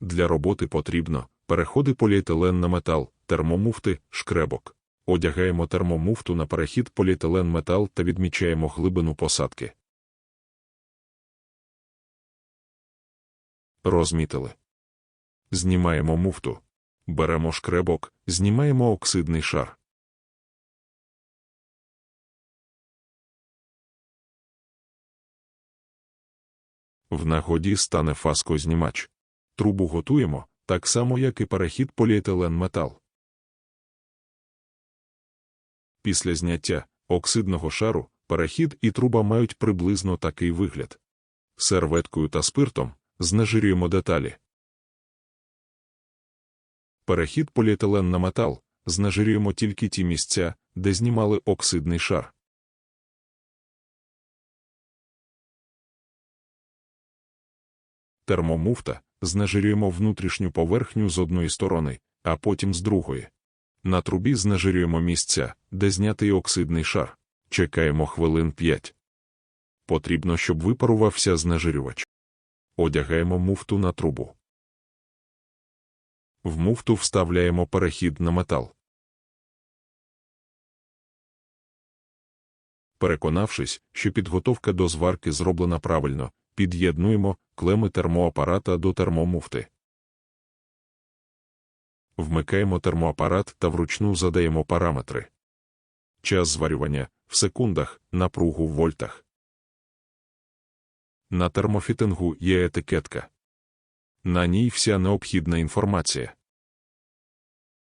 Для роботи потрібно переходи поліетилен на метал, термомуфти, шкребок. Одягаємо термомуфту на перехід поліетилен метал та відмічаємо глибину посадки. Розмітили. Знімаємо муфту. Беремо шкребок, знімаємо оксидний шар. В нагоді стане фаскознімач. Трубу готуємо, так само як і перехід поліетилен метал. Після зняття оксидного шару перехід і труба мають приблизно такий вигляд. Серветкою та спиртом знежирюємо деталі. Перехід поліетилен на метал знежирюємо тільки ті місця, де знімали оксидний шар. Термомуфта знежирюємо внутрішню поверхню з одної сторони, а потім з другої. На трубі знежирюємо місця, де знятий оксидний шар. Чекаємо хвилин 5. Потрібно, щоб випарувався знежирювач. Одягаємо муфту на трубу. В муфту вставляємо перехід на метал. Переконавшись, що підготовка до зварки зроблена правильно, під'єднуємо клеми термоапарата до термомуфти. Вмикаємо термоапарат та вручну задаємо параметри. Час зварювання в секундах, напругу в вольтах. На термофітингу є етикетка. На ній вся необхідна інформація.